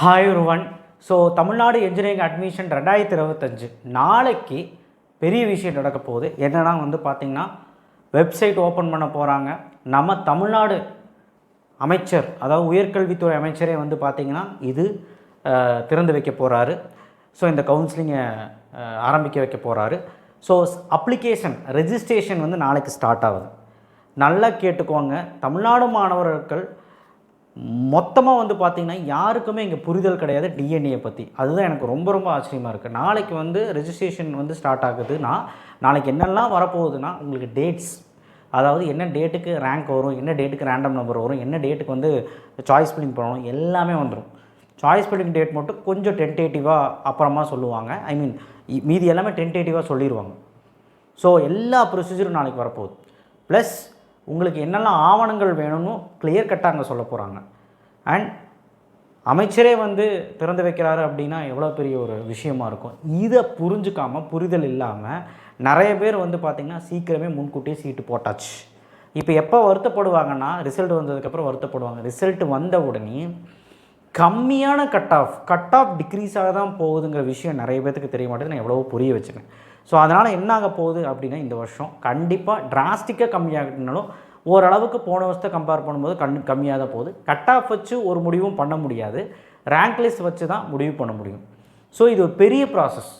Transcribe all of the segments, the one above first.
Hi ஒருவன் so Tamil Nadu engineering admission ரெண்டாயிரத்தி இருபத்தஞ்சு நாளைக்கு பெரிய விஷயம் நடக்க போகுது. என்னன்னா வந்து பார்த்திங்கன்னா வெப்சைட் ஓப்பன் பண்ண போகிறாங்க நம்ம தமிழ்நாடு அமைச்சர் அதாவது உயர்கல்வித்துறை அமைச்சரே வந்து பார்த்திங்கன்னா இது திறந்து வைக்க போகிறாரு ஸோ இந்த கவுன்சிலிங்கை ஆரம்பிக்க வைக்க போகிறாரு ஸோ அப்ளிகேஷன் ரெஜிஸ்ட்ரேஷன் வந்து நாளைக்கு ஸ்டார்ட் ஆகுது. நல்லா கேட்டுக்கோங்க. தமிழ்நாடு மாணவர்கள் மொத்தமாக வந்து பார்த்திங்கன்னா யாருக்குமே இங்கே புரிதல் கிடையாது டிஎன்ஏ பற்றி அதுதான் எனக்கு ரொம்ப ரொம்ப ஆச்சரியமாக இருக்குது நாளைக்கு வந்து ரெஜிஸ்ட்ரேஷன் வந்து ஸ்டார்ட் ஆகுதுன்னா நாளைக்கு என்னெல்லாம் வரப்போகுதுன்னா உங்களுக்கு டேட்ஸ் அதாவது என்ன டேட்டுக்கு ரேங்க் வரும் என்ன டேட்டுக்கு ரேண்டம் நம்பர் வரும் என்ன டேட்டுக்கு வந்து சாய்ஸ் ஃபில்லிங் பண்ணணும் எல்லாமே வந்துடும் சாய்ஸ் ஃபில்லிங் டேட் மட்டும் கொஞ்சம் டென்டேட்டிவாக அப்புறமா சொல்லுவாங்க. ஐ மீன் மீதி எல்லாமே டென்டேட்டிவாக சொல்லிடுவாங்க ஸோ எல்லா ப்ரொசீஜரும் நாளைக்கு வரப்போகுது. ப்ளஸ் உங்களுக்கு என்னெல்லாம் ஆவணங்கள் வேணும்னு கிளியர் கட்டாக அங்கே சொல்ல போகிறாங்க அண்ட் அமைச்சரே வந்து திறந்து வைக்கிறாரு அப்படின்னா எவ்வளோ பெரிய ஒரு விஷயமா இருக்கும். இதை புரிஞ்சுக்காமல் புரிதல் இல்லாமல் நிறைய பேர் வந்து பார்த்திங்கன்னா சீக்கிரமே முன்கூட்டியே சீட்டு போட்டாச்சு. இப்போ எப்போ வருத்தப்படுவாங்கன்னா ரிசல்ட் வந்ததுக்கப்புறம் வருத்தப்படுவாங்க. ரிசல்ட் வந்த உடனே கம்மியான கட் ஆஃப் கட் ஆஃப் டிக்ரீஸாக தான் போகுதுங்கிற விஷயம் நிறைய பேர்த்துக்கு தெரிய மாட்டேங்குது. நான் எவ்வளவோ புரிய வச்சுக்கேன் ஸோ அதனால் என்ன ஆக போகுது அப்படின்னா இந்த வருஷம் கண்டிப்பாக டிராஸ்டிக்காக கம்மியாகிட்டனாலும் ஓரளவுக்கு போன வருஷத்தை கம்பேர் பண்ணும்போது கண் கம்மியாக தான் போகுது. கட் ஆஃப் வச்சு ஒரு முடிவும் பண்ண முடியாது. ரேங்க் லிஸ்ட் வச்சு தான் முடிவு பண்ண முடியும். ஸோ இது ஒரு பெரிய ப்ராசஸ்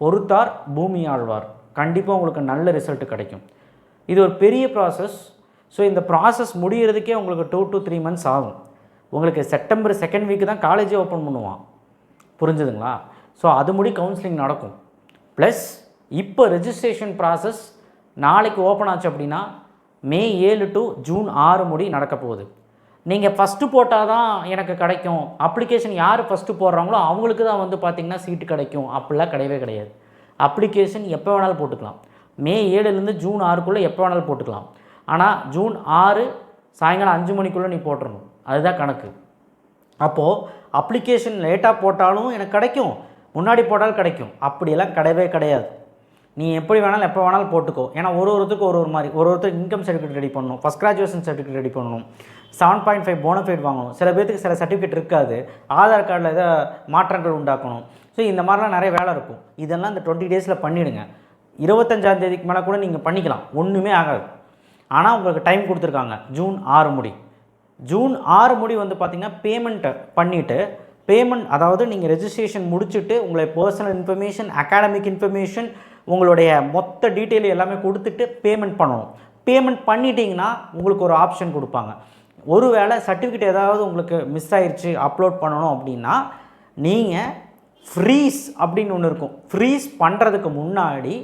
பொறுத்தார் பூமி ஆழ்வார். கண்டிப்பாக உங்களுக்கு நல்ல ரிசல்ட் கிடைக்கும். இது ஒரு பெரிய ப்ராசஸ் ஸோ இந்த ப்ராசஸ் முடிகிறதுக்கே உங்களுக்கு டூ டு த்ரீ மந்த்ஸ் ஆகும். உங்களுக்கு செப்டம்பர் செகண்ட் வீக்கு தான் காலேஜே ஓப்பன் பண்ணுவான். புரிஞ்சுதுங்களா? ஸோ அது முடி கவுன்சிலிங் நடக்கும். ப்ளஸ் இப்போ ரெஜிஸ்ட்ரேஷன் ப்ராசஸ் நாளைக்கு ஓப்பன் ஆச்சு அப்படின்னா மே ஏழு டு ஜூன் ஆறு முடி நடக்க போகுது. நீங்கள் ஃபஸ்ட்டு போட்டால் தான் எனக்கு கிடைக்கும். அப்ளிகேஷன் யார் ஃபஸ்ட்டு போடுறாங்களோ அவங்களுக்கு தான் வந்து பார்த்திங்கன்னா சீட்டு கிடைக்கும். அப்படிலாம் கிடையவே கிடையாது. அப்ளிகேஷன் எப்போ வேணாலும் போட்டுக்கலாம். மே ஏழுலேருந்து ஜூன் ஆறுக்குள்ளே எப்போ வேணாலும் போட்டுக்கலாம். ஆனால் ஜூன் ஆறு சாயங்காலம் அஞ்சு மணிக்குள்ளே நீ போட்டுறணும். அதுதான் கணக்கு. அப்போது அப்ளிகேஷன் லேட்டாக போட்டாலும் எனக்கு கிடைக்கும். முன்னாடி போட்டாலும் கிடைக்கும். அப்படியெல்லாம் கிடையவே கிடையாது. நீ எப்படி வேணாலும் எப்போ வேணாலும் போட்டுக்கோ. ஏன்னா ஒரு ஒருத்தருக்கு ஒரு ஒரு மாதிரி. ஒரு ஒருத்தர் இன்கம் சர்டிஃபிகேட் ரெடி பண்ணணும். ஃபஸ்ட் கிராஜுவேஷன் சர்டிஃபிகேட் ரெடி பண்ணணும். செவன் பாயிண்ட் ஃபைவ் போனஃபைட் வாங்கணும். சில பேர்த்துக்கு சில சர்டிஃபிகேட் இருக்காது. ஆதார் கார்டில் ஏதோ மாற்றங்கள் உண்டாக்கணும். ஸோ இந்த மாதிரிலாம் நிறைய வேலை இருக்கும். இதெல்லாம் இந்த டுவெண்ட்டி டேஸில் பண்ணிவிடுங்க இருபத்தஞ்சாம் தேதிக்கு மேலே கூட நீங்கள் பண்ணிக்கலாம். ஒன்றுமே ஆகாது. ஆனால் உங்களுக்கு டைம் கொடுத்துருக்காங்க. ஜூன் ஆறு முடி. ஜூன் ஆறு முடி வந்து பார்த்திங்கன்னா பேமெண்ட்டை பண்ணிவிட்டு பேமெண்ட் அதாவது நீங்கள் ரெஜிஸ்ட்ரேஷன் முடிச்சுட்டு உங்களை பர்சனல் இன்ஃபர்மேஷன் அகாடமிக் இன்ஃபர்மேஷன் உங்களுடைய மொத்த டீட்டெயில் எல்லாமே கொடுத்துட்டு பேமெண்ட் பண்ணணும். பேமெண்ட் பண்ணிட்டீங்கன்னா உங்களுக்கு ஒரு ஆப்ஷன் கொடுப்பாங்க. ஒருவேளை சர்டிஃபிகேட் ஏதாவது உங்களுக்கு மிஸ் ஆயிடுச்சு அப்லோட் பண்ணணும் அப்படின்னா நீங்கள் ஃப்ரீஸ் அப்படின்னு ஒன்று இருக்கும். ஃப்ரீஸ் பண்ணுறதுக்கு முன்னாடி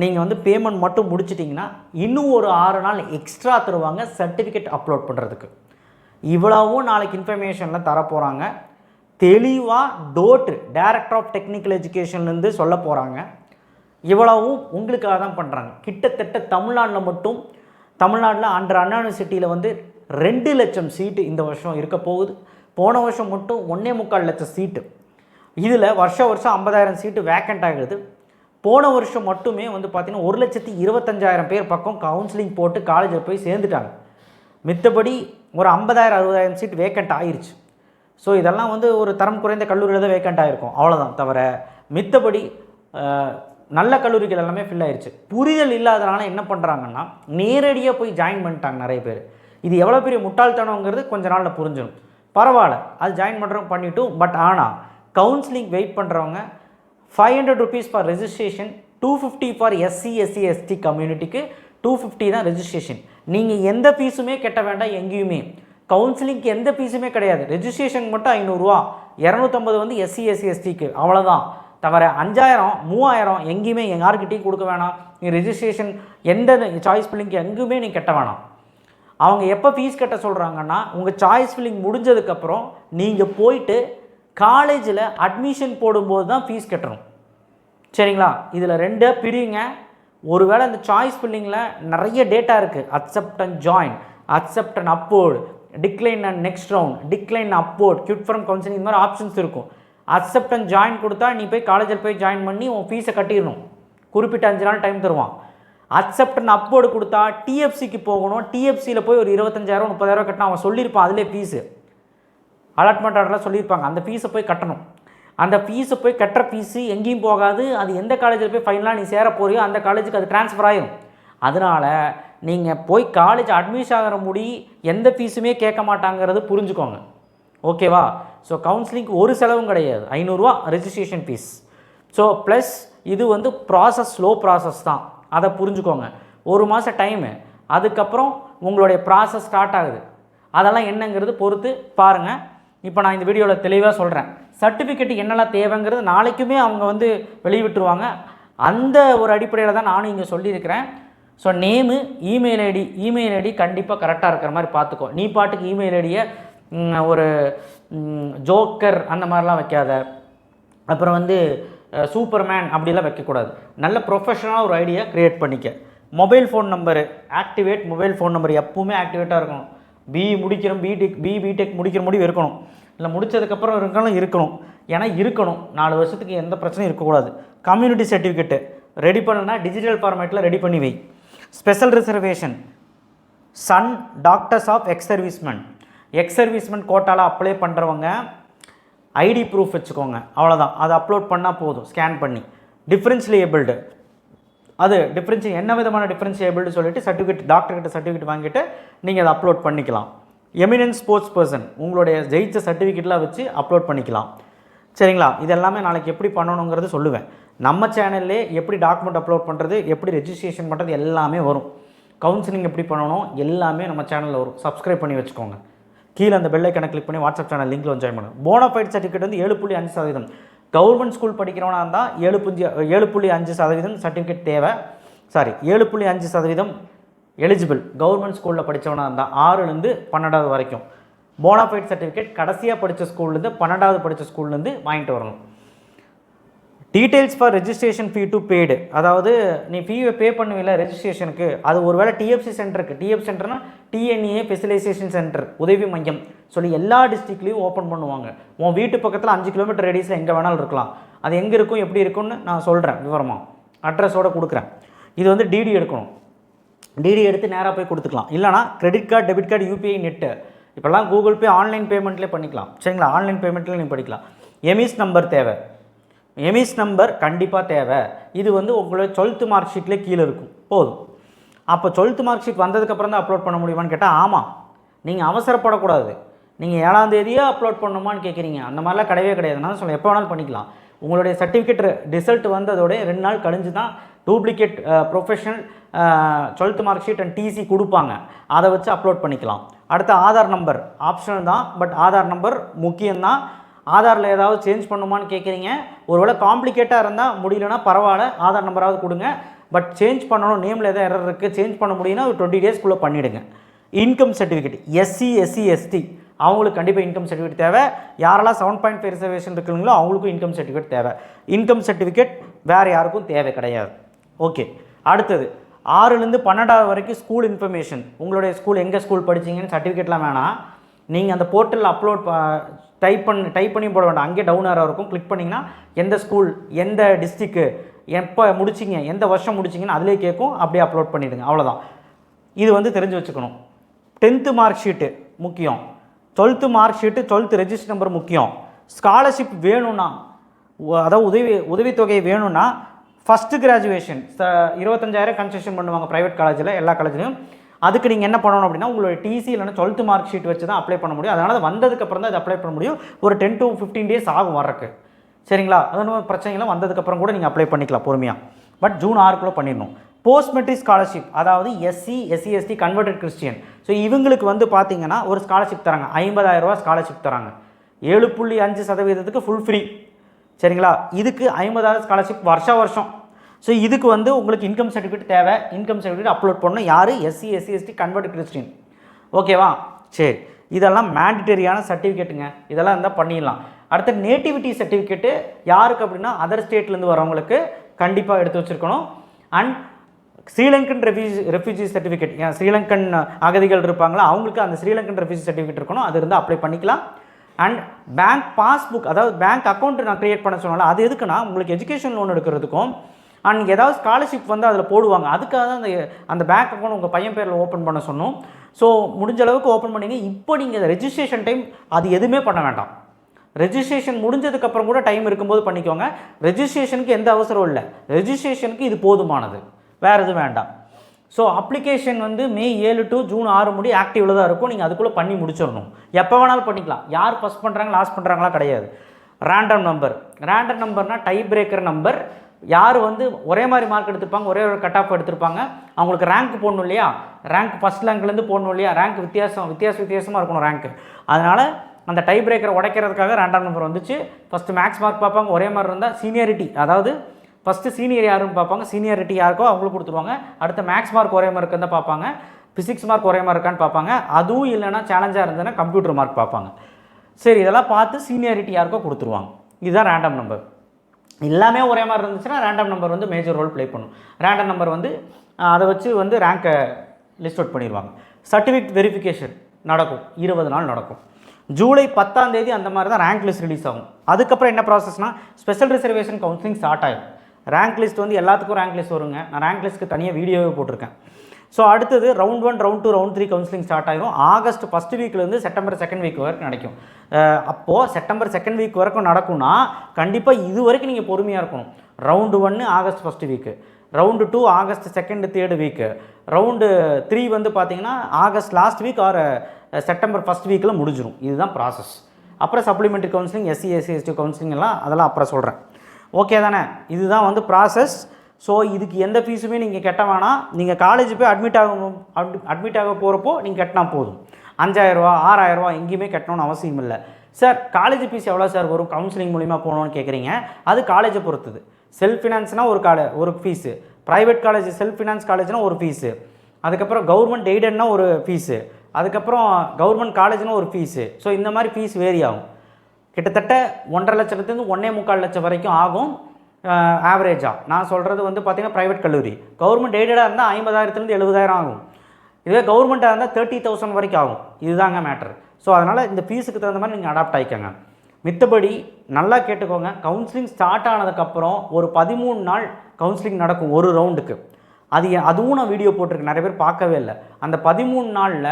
நீங்கள் வந்து பேமெண்ட் மட்டும் முடிச்சிட்டிங்கன்னா இன்னும் ஒரு ஆறு நாள் எக்ஸ்ட்ரா தருவாங்க சர்டிஃபிகேட் அப்லோட் பண்ணுறதுக்கு இவ்வளவும் நாளைக்கு இன்ஃபர்மேஷனில் தரப்போகிறாங்க தெளிவாக டோட்டு டைரக்டர் ஆஃப் டெக்னிக்கல் எஜுகேஷன்லேருந்து சொல்ல போகிறாங்க இவ்வளவும் உங்களுக்காக தான் பண்ணுறாங்க கிட்டத்தட்ட தமிழ்நாட்டில் மட்டும் தமிழ்நாட்டில் அண்டர் அண்ணா யூனிவர்சிட்டியில் வந்து ரெண்டு லட்சம் சீட்டு இந்த வருஷம் இருக்க போகுது. போன வருஷம் மட்டும் ஒன்றே முக்கால் லட்சம் சீட்டு. இதில் வருஷம் வருஷம் ஐம்பதாயிரம் சீட்டு வேக்கண்ட் ஆகுது. போன வருஷம் மட்டுமே வந்து பார்த்திங்கன்னா ஒரு லட்சத்தி இருபத்தஞ்சாயிரம் பேர் பக்கம் கவுன்சிலிங் போட்டு காலேஜில் போய் சேர்ந்துட்டாங்க. மித்தபடி ஒரு ஐம்பதாயிரம் அறுபதாயிரம் சீட் வேக்கண்ட் ஆயிருச்சு. ஸோ இதெல்லாம் வந்து ஒரு தரம் குறைந்த கல்லூரியில் தான் வேக்கண்ட் ஆகிருக்கும் அவ்வளோதான் தவிர மித்தபடி நல்ல கல்லூரிகள் எல்லாமே ஃபில் ஆயிடுச்சு புரிதல் இல்லாதனால என்ன பண்ணுறாங்கன்னா நேரடியாக போய் ஜாயின் பண்ணிட்டாங்க நிறைய பேர். இது எவ்வளோ பெரிய முட்டாள்தனங்கிறது கொஞ்ச நாளில் புரிஞ்சிடும். பரவாயில்ல அது ஜாயின் பண்ணுறவங்க பண்ணிட்டும் பட் ஆனால் கவுன்சிலிங் வெயிட் பண்ணுறவங்க five hundred rupees for registration two fifty for SC SC ST கம்யூனிட்டிக்கு டூ ஃபிஃப்டி தான் ரெஜிஸ்ட்ரேஷன் நீங்கள் எந்த ஃபீஸுமே கட்ட வேண்டாம் எங்கேயுமே. கவுன்சிலிங்க்கு எந்த ஃபீஸுமே கிடையாது. ரெஜிஸ்ட்ரேஷன் மட்டும் ஐநூறுரூவா இரநூத்தம்பது வந்து எஸ்சி எஸ்சி எஸ்டிக்கு அவ்வளோதான் தவிர அஞ்சாயிரம் மூவாயிரம் எங்கேயுமே யாருக்கிட்டையும் கொடுக்க வேணாம். நீ ரெஜிஸ்ட்ரேஷன் எந்த சாய்ஸ் ஃபில்லிங்க்கு எங்கேயுமே நீ கட்ட வேணாம். அவங்க எப்போ ஃபீஸ் கட்ட சொல்கிறாங்கன்னா உங்கள் சாய்ஸ் ஃபில்லிங் முடிஞ்சதுக்கப்புறம் நீங்கள் போயிட்டு காலேஜில் அட்மிஷன் போடும்போது தான் ஃபீஸ் கட்டணும். சரிங்களா? இதில் ரெண்டு பிரியுங்க. ஒருவேளை இந்த சாய்ஸ் ஃபில்லிங்கில் நிறைய டேட்டா இருக்குது accept and join accept and upward decline and next round decline upward quit from counselling இந்த மாதிரி ஆப்ஷன்ஸ் இருக்கும். அக்செப்டன்ஸ் ஜாயின் கொடுத்தா நீ போய் காலேஜில் போய் ஜாயின் பண்ணி உன் ஃபீஸை கட்டிடணும். குறிப்பிட்ட அஞ்சு நாள் டைம் தருவான். அக்செப்டன் அப்போர்டு கொடுத்தா டிஎஃப்சிக்கு போகணும். டிஎஃப்சியில் போய் ஒரு இருபத்தஞ்சாயிரம் முப்பதாயிரம் கட்டினா அவன் சொல்லியிருப்பான். அதிலே ஃபீஸு அலாட்மெண்ட் ஆர்டரில் சொல்லியிருப்பாங்க. அந்த ஃபீஸை போய் கட்டணும். அந்த ஃபீஸை போய் கட்டுற ஃபீஸு எங்கேயும் போகாது. அது எந்த காலேஜில் போய் ஃபைனலாக நீ சேர போறியோ அந்த காலேஜுக்கு அது ட்ரான்ஸ்ஃபர் ஆகிடும் அதனால் நீங்கள் போய் காலேஜ் அட்மிஷன் ஆகிற முடி எந்த ஃபீஸுமே கேட்க மாட்டாங்கிறது புரிஞ்சுக்கோங்க. ஓகேவா ஸோ கவுன்சிலிங்க்கு ஒரு செலவும் கிடையாது. ஐநூறுரூவா ரெஜிஸ்ட்ரேஷன் ஃபீஸ் ஸோ ப்ளஸ் இது வந்து ப்ராசஸ் ஸ்லோ ப்ராசஸ் தான். அதை புரிஞ்சுக்கோங்க. ஒரு மாதம் டைமு அதுக்கப்புறம் உங்களுடைய ப்ராசஸ் ஸ்டார்ட் ஆகுது. அதெல்லாம் என்னங்கிறது பொறுத்து பாருங்கள் இப்போ நான் இந்த வீடியோவில் தெளிவாக சொல்கிறேன் சர்டிஃபிகேட் என்னெல்லாம் தேவைங்கிறது நாளைக்குமே அவங்க வந்து வெளியிட்டுருவாங்க. அந்த ஒரு அடிப்படையில் தான் நானும் இங்கே சொல்லியிருக்கிறேன். So name email ID email ID கண்டிப்பாக கரெக்டாக இருக்கிற மாதிரி பார்த்துக்கோ. நீ பாட்டுக்கு இமெயில் ஐடியை ஒரு ஜோக்கர் அந்த மாதிரிலாம் வைக்காத. அப்புறம் வந்து சூப்பர்மேன் அப்படிலாம் வைக்கக்கூடாது. நல்ல ப்ரொஃபஷனலாக ஒரு ஐடியா க்ரியேட் பண்ணிக்க. Mobile phone number. Activate mobile phone number. எப்பவுமே ஆக்டிவேட்டாக இருக்கணும். பி முடிக்கிறோம் பிடெக் பி பிடெக் முடிக்கிற முடிவு இருக்கணும். இல்லை முடிச்சதுக்கப்புறம் இருக்காலும் இருக்கணும். ஏன்னா இருக்கணும். நாலு வருஷத்துக்கு எந்த பிரச்சனையும் இருக்கக்கூடாது. கம்யூனிட்டி சர்டிஃபிகேட்டு ரெடி பண்ணனா டிஜிட்டல் ஃபார்மேட்டில் ரெடி பண்ணி வை. Special reservation son doctors of ex servicemen ex servicemen கோட்டாவில் அப்ளை பண்ணுறவங்க ஐடி ப்ரூஃப் வச்சுக்கோங்க. அவ்வளோதான் அதை அப்லோட் பண்ணால் போதும். ஸ்கேன் பண்ணி. டிஃப்ரென்ஷியபிள்டு அது டிஃப்ரென்ஸ் என்ன விதமான டிஃப்ரென்ஸ் சொல்லிட்டு சர்டிஃபிகேட் டாக்டர்கிட்ட சர்டிஃபிகேட் வாங்கிட்டு நீங்கள் அதை அப்லோட் பண்ணிக்கலாம். எமினன்ஸ் ஸ்போர்ட்ஸ் பர்சன் உங்களுடைய ஜெயிச்ச சர்டிஃபிகேட்லாம் வச்சு அப்லோட் பண்ணிக்கலாம். சரிங்களா? இது எல்லாமே நாளைக்கு எப்படி பண்ணணுங்கிறது சொல்லுவேன். நம்ம சேனல்லே எப்படி டாக்குமெண்ட் அப்லோட் பண்ணுறது எப்படி ரெஜிஸ்ட்ரேஷன் பண்ணுறது எல்லாமே வரும். கவுன்சிலிங் எப்படி பண்ணணும் எல்லாமே நம்ம சேனலில் வரும். சப்ஸ்கிரைப் பண்ணி வச்சுக்கோங்க. கீழே அந்த பெல்லைக்கனை கிளிக் பண்ணி வாட்ஸ்அப் சேனல் லிங்க்ல வந்து ஜாயின் பண்ணுங்க போனஃபைட் சர்டிஃபிகேட் வந்து ஏழு புள்ளி அஞ்சு சதவீதம். கவர்மெண்ட் ஸ்கூல் படிக்கிறவனா இருந்தால் ஏழு புஞ்சி ஏழு புள்ளி அஞ்சு சதவீதம் சர்டிஃபிகேட் தேவை. சாரி ஏழு புள்ளி அஞ்சு சதவீதம் எலிஜிபிள் கவர்மெண்ட் ஸ்கூலில் படித்தவனா இருந்தால் ஆறுலேருந்து பன்னெண்டாவது வரைக்கும். போனாஃபைட் சர்டிஃபிகேட் கடைசியாக படித்த ஸ்கூல்லேருந்து பன்னெண்டாவது படித்த ஸ்கூல்லேருந்து வாங்கிட்டு வரணும். Details for registration fee to paid அதாவது நீ ஃபீவை பே பண்ணுவில்ல ரெஜிஸ்ட்ரேஷனுக்கு அது ஒருவேளை டிஎஃப்சி சென்டருக்கு டிஎஃப் சென்டர்னா டிஎன்ஏ ஸ்பெஷலைசேஷன் சென்டர் உதவி மையம். சொல்லி எல்லா டிஸ்ட்ரிக்ட்லேயும் ஓப்பன் பண்ணுவாங்க. உன் வீட்டு பக்கத்தில் அஞ்சு கிலோமீட்டர் ரேடியஸில் எங்கே வேணாலும் இருக்கலாம். அது எங்கே இருக்கும் எப்படி இருக்கும்னு நான் சொல்கிறேன் விவரமாக அட்ரஸோடு கொடுக்குறேன். இது வந்து டிடி எடுக்கணும். டிடி எடுத்து நேராக போய் கொடுத்துக்கலாம். இல்லைனா credit card debit card UPI net இப்போல்லாம் கூகுள் பே ஆன்லைன் பேமெண்ட்லேயே பண்ணிக்கலாம். சரிங்களா? ஆன்லைன் பேமெண்ட்லேயே நீங்கள் படிக்கலாம். எமிஸ் நம்பர் தேவை. எமிஸ் நம்பர் கண்டிப்பாக தேவை. இது வந்து உங்களோட டுவெல்த்து மார்க் ஷீட்லேயே கீழே இருக்கும். போதும். அப்போ டுவெல்த்து மார்க் ஷீட் வந்ததுக்கப்புறம் தான் அப்லோட் பண்ண முடியுமான்னு கேட்டால் ஆமாம் நீங்கள் அவசரப்படக்கூடாது. நீங்கள் ஏழாம் தேதியே அப்லோட் பண்ணணுமான்னு கேட்குறீங்க அந்த மாதிரிலாம் கிடையவே கிடையாது. நான் சொல்ல எப்போ வேணாலும் பண்ணிக்கலாம். உங்களுடைய சர்டிஃபிகேட் ரிசல்ட் வந்ததோட ரெண்டு நாள் கழிஞ்சு தான் duplicate professional twelfth mark sheet and TC கொடுப்பாங்க. அதை வச்சு அப்லோட் பண்ணிக்கலாம். அடுத்து ஆதார் நம்பர் ஆப்ஷனல் தான் பட் ஆதார் நம்பர் முக்கியம்தான். ஆதாரில் ஏதாவது சேஞ்ச் பண்ணுமான்னு கேட்குறீங்க ஒருவேளை காம்ப்ளிகேட்டாக இருந்தால் முடியலன்னா பரவாயில்ல ஆதார் நம்பராவது கொடுங்க. பட் சேஞ்ச் பண்ணணும் நேமில் எதாவது எரர் இருக்குது சேஞ்ச் பண்ண முடியும்னா ஒரு டுவெண்ட்டி டேஸ்க்குள்ளே பண்ணிவிடுங்க income certificate SC SC ST அவங்களுக்கு கண்டிப்பாக இன்கம் சர்டிஃபிகேட் தேவை. யாரெல்லாம் செவன் பாயிண்ட் ஃபைவ் ரிசர்வேஷன் இருக்குங்களோ அவங்களுக்கும் இன்கம் சர்டிஃபிகேட் தேவை. இன்கம் சர்டிஃபிகேட் வேறு யாருக்கும் தேவை கிடையாது. ஓகே அடுத்தது ஆறுலேருந்து பன்னெண்டாவது வரைக்கும் ஸ்கூல் இன்ஃபர்மேஷன் உங்களுடைய ஸ்கூல் எங்கே ஸ்கூல் படிச்சீங்கன்னு சர்டிஃபிகேட்லாம் வேணாம். நீங்கள் அந்த போர்ட்டலில் அப்லோட் டைப் பண்ணி டைப் பண்ணி போட வேண்டாம். அங்கே டவுன் ஆராக இருக்கும். கிளிக் பண்ணிங்கன்னா எந்த ஸ்கூல் எந்த டிஸ்ட்ரிக்கு எப்போ முடிச்சிங்க எந்த வருஷம் முடிச்சிங்கன்னு அதிலே கேட்கும். அப்படியே அப்லோட் பண்ணிவிடுங்க அவ்வளோதான் இது வந்து தெரிஞ்சு வச்சுக்கணும். டென்த்து மார்க் ஷீட்டு முக்கியம். Twelfth mark sheet twelfth register number முக்கியம். ஸ்காலர்ஷிப் வேணும்னா அதாவது உதவி உதவித்தொகை வேணும்னா ஃபஸ்ட்டு கிராஜுவேஷன் இருபத்தஞ்சாயிரம் கன்செஷன் பண்ணுவாங்க ப்ரைவேட் காலேஜில் எல்லா காலேஜ்லையும் அதுக்கு நீங்கள் என்ன பண்ணணும் அப்படின்னா உங்களோட டிசி இல்லைன்னா டுவெல்த்து மார்க் ஷீட் வச்சு தான் அப்ளை பண்ண முடியும். அதனால் வந்ததுக்கப்புறம் தான் இது அப்ளை பண்ண முடியும். ஒரு டென் டு ஃபிஃப்டீன் டேஸ் ஆகும் வரக்கு சரிங்களா? அது ஒன்றும் பிரச்சனைகளும் வந்ததுக்கப்புறம் கூட நீங்கள் அப்ளை பண்ணிக்கலாம் பொறுமையாக பட் ஜூன் ஆறுக்குள்ளே பண்ணிடணும். போஸ்ட் மெட்ரிக் ஸ்காலர்ஷிப் அதாவது SC SC ST converted Christian so இவங்களுக்கு வந்து பார்த்தீங்கன்னா ஒரு ஸ்காலர்ஷிப் தராங்க. ஐம்பதாயிரம் ஸ்காலர்ஷிப் தராங்க. ஏழு புள்ளி அஞ்சு சதவீதத்துக்கு ஃபுல் ஃப்ரீ சரிங்களா? இதுக்கு ஐம்பதாயிரம் ஸ்காலர்ஷிப் வருஷ வருஷம். ஸோ இதுக்கு வந்து உங்களுக்கு இன்கம் சர்டிஃபிகேட் தேவை. இன்கம் சர்டிஃபிகேட் அப்லோட் பண்ணணும். யார்? SC SC ST convert Christian ஓகேவா சரி. இதெல்லாம் மேண்டிட்டரியான சர்டிஃபிகேட்டுங்க இதெல்லாம் இருந்தால் பண்ணிடலாம். அடுத்து நேட்டிவிட்டி சர்டிஃபிகேட்டு யாருக்கு அப்படின்னா அதர் ஸ்டேட்லேருந்து வரவங்களுக்கு கண்டிப்பாக எடுத்து வச்சுருக்கணும். And Sri Lankan refugee refugee certificate ஏன் ஸ்ரீலங்கன் அகதிகள் இருப்பாங்களா? அவங்களுக்கு அந்த ஸ்ரீலங்கன் ரெஃப்யூஜி சர்டிஃபிகேட் இருக்கணும். அது இருந்தால் அப்ளை பண்ணிக்கலாம். அண்ட் பேங்க் பாஸ்புக் அதாவது பேங்க் அக்கௌண்ட் நான் க்ரியேட் பண்ண சொன்னால அது எதுக்குன்னா உங்களுக்கு எஜுகேஷன் லோன் எடுக்கிறதுக்கும் அண்ட் ஏதாவது ஸ்காலர்ஷிப் வந்து அதில் போடுவாங்க. அதுக்காக தான் அந்த அந்த பேங்க் அக்கௌண்ட் உங்கள் பையன் பேரில் ஓப்பன் பண்ண சொன்னோம். ஸோ முடிஞ்ச அளவுக்கு ஓப்பன் பண்ணிங்க. இப்போ நீங்கள் ரெஜிஸ்ட்ரேஷன் டைம் அது எதுவுமே பண்ண வேண்டாம். ரெஜிஸ்ட்ரேஷன் முடிஞ்சதுக்கப்புறம் கூட டைம் இருக்கும்போது பண்ணிக்கோங்க. ரெஜிஸ்ட்ரேஷனுக்கு எந்த அவசரம் இல்லை. ரெஜிஸ்ட்ரேஷனுக்கு இது போதுமானது. வேறு எதுவும் வேண்டாம். ஸோ அப்ளிகேஷன் வந்து மே ஏழு டு ஜூன் ஆறு முடி ஆக்டிவில் தான் இருக்கும். நீங்கள் அதுக்குள்ளே பண்ணி முடிச்சிடணும். எப்போ வேணாலும் பண்ணிக்கலாம். யார் ஃபஸ்ட் பண்ணுறாங்க லாஸ்ட் பண்ணுறாங்களா கிடையாது. ரேண்டம் நம்பர் ரேண்டம் நம்பர்னால் டை பிரேக்கர் நம்பர் யார் வந்து ஒரே மாதிரி மார்க் எடுத்திருப்பாங்க ஒரே ஒரு கட் ஆஃப் எடுத்திருப்பாங்க அவங்களுக்கு ரேங்க் போடணும் இல்லையா? ரேங்க் ஃபஸ்ட் ரேங்க்லேருந்து போடணும் இல்லையா? ரேங்க் வித்தியாசம் வித்தியாச வித்தியாசமாக இருக்கணும் ரேங்க் அதனால் அந்த டை பிரேக்கரை உடைக்கிறதுக்காக ரேண்டம் நம்பர் வந்துச்சு. ஃபஸ்ட்டு மேக்ஸ் மார்க் பார்ப்பாங்க ஒரே மாதிரி இருந்தால் சீனியாரிட்டி அதாவது ஃபஸ்ட்டு சீனியர் யாருன்னு பார்ப்பாங்க சீனியாரிட்டி யாருக்கோ அவங்களுக்கு கொடுத்துருவாங்க. அடுத்த மேக்ஸ் மார்க் ஒரே மார்க் தான் பார்ப்பாங்க ஃபிசிக்ஸ் மார்க் ஒரே மாதிரி இருக்கான்னு பார்ப்பாங்க. அதுவும் இல்லைனா சேலஞ்சாக இருந்ததுன்னா கம்ப்யூட்டர் மார்க் பார்ப்பாங்க. சரி இதெல்லாம் பார்த்து சீனியாரிட்டி யாருக்கோ கொடுத்துருவாங்க. இதுதான் ரேண்டம் நம்பர் எல்லாமே ஒரே மாதிரி இருந்துச்சுன்னா ரேண்டம் நம்பர் வந்து மேஜர் ரோல் ப்ளே பண்ணும். ரேண்டம் நம்பர் வந்து அதை வச்சு வந்து ரேங்கை லிஸ்ட் அவுட் பண்ணிடுவாங்க. சர்டிஃபிகேட் வெரிஃபிகேஷன் நடக்கும். இருபது நாள் நடக்கும். ஜூலை பத்தாம் தேதி அந்த மாதிரி தான் ரேங்க் லிஸ்ட் ரிலீஸ் ஆகும். அதுக்கப்புறம் என்ன ப்ராசஸ்னால் ஸ்பெஷல் ரிசர்வேஷன் கவுன்சிலிங் ஸ்டார்ட் ஆகும் ரேங்க் லிஸ்ட் வந்து எல்லாத்துக்கும் ரேங்க் லிஸ்ட் வருங்க. நான் ரேங்க் லிஸ்ட்டுக்கு தனியாக வீடியோவே போட்டிருக்கேன். ஸோ அடுத்தது round one round two round three counselling start ஆயிரும். ஆகஸ்ட் ஃபஸ்ட் வீக்லேருந்து செப்டம்பர் செகண்ட் வீக் வரைக்கும் நடக்கும். அப்போது செப்டம்பர் செகண்ட் வீக் வரைக்கும் நடக்கும்னா கண்டிப்பாக இது வரைக்கும் நீங்கள் பொறுமையாக இருக்கணும். ரவுண்டு ஒன்று August first week round two August second third week round three வந்து பார்த்தீங்கன்னா August last week or September first வீக்கில் முடிஞ்சிடும் இதுதான் ப்ராசஸ் அப்புறம் supplementary counselling SC SC ST counselling எல்லாம் அதெல்லாம் அப்புறம் சொல்கிறேன் ஓகே தானே? இதுதான் வந்து ப்ராசஸ் ஸோ இதுக்கு எந்த ஃபீஸுமே நீங்கள் கட்ட வேணாம். நீங்கள் காலேஜ் போய் அட்மிட் ஆகும் அட்மிட் ஆக போகிறப்போ நீங்கள் கட்டினா போதும். அஞ்சாயிரரூவா ஆறாயிரரூவா எங்கேயுமே கட்டணும்னு அவசியம் இல்லை. சார் காலேஜ் ஃபீஸ் எவ்வளோ சார் வரும்? கவுன்சிலிங் மூலிமா போகணும்னு கேட்குறீங்க அது காலேஜை பொறுத்தது. செல்ஃப் ஃபினான்ஸ்னால் ஒரு காலே ஒரு fees private college self finance காலேஜ்னால் ஒரு ஃபீஸு அதுக்கப்புறம் கவர்மெண்ட் எய்டட்னா ஒரு ஃபீஸு அதுக்கப்புறம் கவர்மெண்ட் காலேஜ்னா ஒரு ஃபீஸு ஸோ இந்த மாதிரி ஃபீஸ் வேரி ஆகும். கிட்டத்தட்ட ஒன்றரை லட்சத்துலேருந்து ஒன்றே முக்கால் லட்சம் வரைக்கும் ஆகும். ஆவரேஜாக நான் சொல்கிறது வந்து பார்த்திங்கன்னா ப்ரைவேட் கல்லூரி. கவர்மெண்ட் எய்டடாக இருந்தால் ஐம்பதாயிரத்துலேருந்து எழுபதாயிரம் ஆகும். இதுவே கவர்மெண்ட்டாக இருந்தால் தேர்ட்டி தௌசண்ட் வரைக்கும் ஆகும். இதுதாங்க மேட்ரு ஸோ அதனால் இந்த ஃபீஸுக்கு தகுந்த மாதிரி நீங்கள் அடாப்ட் ஆகிக்கோங்க மித்தபடி நல்லா கேட்டுக்கோங்க. கவுன்சிலிங் ஸ்டார்ட் ஆனதுக்கப்புறம் ஒரு பதிமூணு நாள் கவுன்சிலிங் நடக்கும் ஒரு ரவுண்டுக்கு அது அதுவும் நான் வீடியோ போட்டிருக்கேன். நிறைய பேர் பார்க்கவே இல்லை. அந்த பதிமூணு நாளில்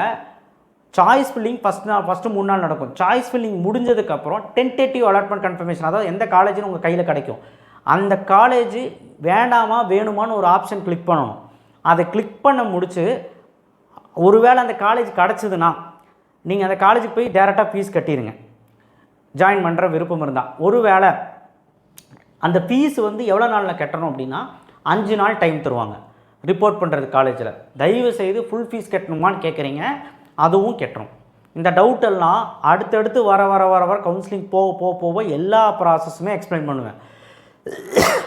சாய்ஸ் ஃபில்லிங் ஃபஸ்ட் நாள் ஃபஸ்ட்டு மூணு நாள் நடக்கும். சாய்ஸ் ஃபில்லிங் முடிஞ்சதுக்கப்புறம் டென்டேட்டிவ் அலாட்மெண்ட் கன்ஃபர்மேஷன் அதாவது எந்த காலேஜ்னு உங்கள் கையில் கிடைக்கும். அந்த காலேஜ் வேண்டாமா வேணுமான்னு ஒரு ஆப்ஷன் கிளிக் பண்ணணும். அதை கிளிக் பண்ண முடிச்சு ஒருவேளை அந்த காலேஜ் கிடச்சிதுன்னா நீங்கள் அந்த காலேஜுக்கு போய் டேரெக்டாக ஃபீஸ் கட்டிடுங்க ஜாயின் பண்ணுற விருப்பம் இருந்தால் ஒருவேளை அந்த ஃபீஸ் வந்து எவ்வளோ நாளில் கட்டணும் அப்படின்னா அஞ்சு நாள் டைம் தருவாங்க. ரிப்போர்ட் பண்ணுறது காலேஜில் தயவு செய்து ஃபுல் ஃபீஸ் கட்டணுமான்னு கேட்குறீங்க அதுவும் கட்டணும். இந்த டவுட்டெல்லாம் அடுத்தடுத்து வர வர வர வர கவுன்சிலிங் போக போக போக எல்லா ப்ராசஸுமே எக்ஸ்பிளைன் பண்ணுவேன்.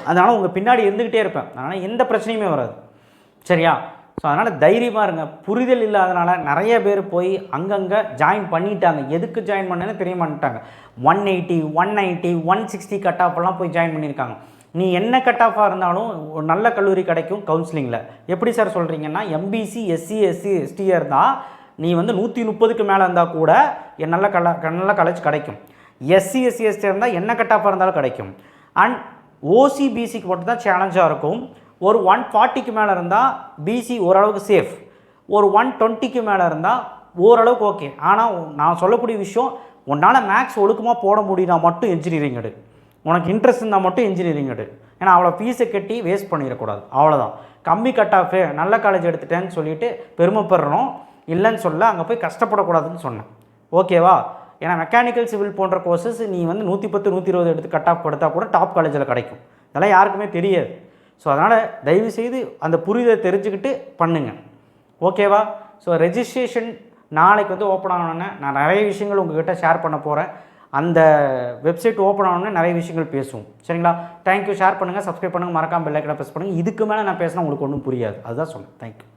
அதனால் உங்கள் பின்னாடி இருந்துக்கிட்டே இருப்பேன். அதனால் எந்த பிரச்சனையுமே வராது. சரியா? ஸோ அதனால் தைரியமாக இருங்க. புரிதல் இல்லாதனால நிறைய பேர் போய் அங்கங்கே ஜாயின் பண்ணிட்டாங்க. எதுக்கு ஜாயின் பண்ணேன்னு தெரிய மாட்டாங்க one eighty one ninety one sixty cut ஆஃப்லாம் போய் ஜாயின் பண்ணியிருக்காங்க. நீ என்ன கட் ஆஃபாக இருந்தாலும் ஒரு நல்ல கல்லூரி கிடைக்கும் கவுன்சிலிங்கில் எப்படி சார் சொல்கிறீங்கன்னா எம்பிசி எஸ்சி எஸ்சி எஸ்டியாக இருந்தால் நீ வந்து நூற்றி முப்பதுக்கு மேலே இருந்தால் கூட என் நல்ல கல நல்ல காலேஜ் கிடைக்கும். எஸ்சி எஸ்சி எஸ்டி இருந்தால் என்ன கட் ஆஃபாக இருந்தாலும் கிடைக்கும். அண்ட் ஓசிபிசிக்கு மட்டும்தான் மட்டும் தான் சேலஞ்சாக இருக்கும். ஒரு ஒன் ஃபார்ட்டிக்கு மேலே இருந்தால் பிசி ஓரளவுக்கு சேஃப் ஒரு ஒன் டுவெண்ட்டிக்கு மேலே இருந்தால் ஓரளவுக்கு ஓகே ஆனால் நான் சொல்லக்கூடிய விஷயம் உன்னால் மேக்ஸ் ஒழுக்கமாக போட முடியும்னா மட்டும் இன்ஜினியரிங் எடு. உனக்கு இன்ட்ரெஸ்ட் இருந்தால் மட்டும் இன்ஜினியரிங் எடு. ஏன்னா அவ்வளோ ஃபீஸை கட்டி வேஸ்ட் பண்ணிடக்கூடாது. அவ்வளோதான் கம்மி கட் ஆஃபு நல்ல காலேஜ் எடுத்துட்டேன்னு சொல்லிட்டு பெருமைப்படுறோம். இல்லைன்னு சொல்ல அங்கே போய் கஷ்டப்படக்கூடாதுன்னு சொன்னேன். ஓகேவா ஏன்னா மெக்கானிக்கல் சிவில் போன்ற கோர்சஸ் நீ வந்து நூற்றி பத்து நூற்றி இருபது எடுத்து கட் ஆஃப் கொடுத்தா கூட டாப் காலேஜில் கிடைக்கும். இதெல்லாம் யாருக்குமே தெரியாது. ஸோ அதனால் தயவு செய்து அந்த புரிதலை தெரிஞ்சுக்கிட்டு பண்ணுங்கள் ஓகேவா ஸோ ரெஜிஸ்ட்ரேஷன் நாளைக்கு வந்து ஓப்பன் ஆனோன்னே நான் நிறைய விஷயங்கள் உங்ககிட்ட ஷேர் பண்ண போகிறேன் அந்த வெப்சைட் ஓப்பன் ஆனோடனே நிறைய விஷயங்கள் பேசுவோம். சரிங்களா? தேங்க்யூ ஷேர் பண்ணுங்கள் சப்ஸ்கிரைப் பண்ணுங்கள் மறக்காமல் பெல் ப்ரெஸ் பண்ணுங்கள் இதுக்கு மேலே நான் பேசினா உங்களுக்கு ஒன்றும் புரியாது. அதுதான் சொன்னேன். தேங்க்யூ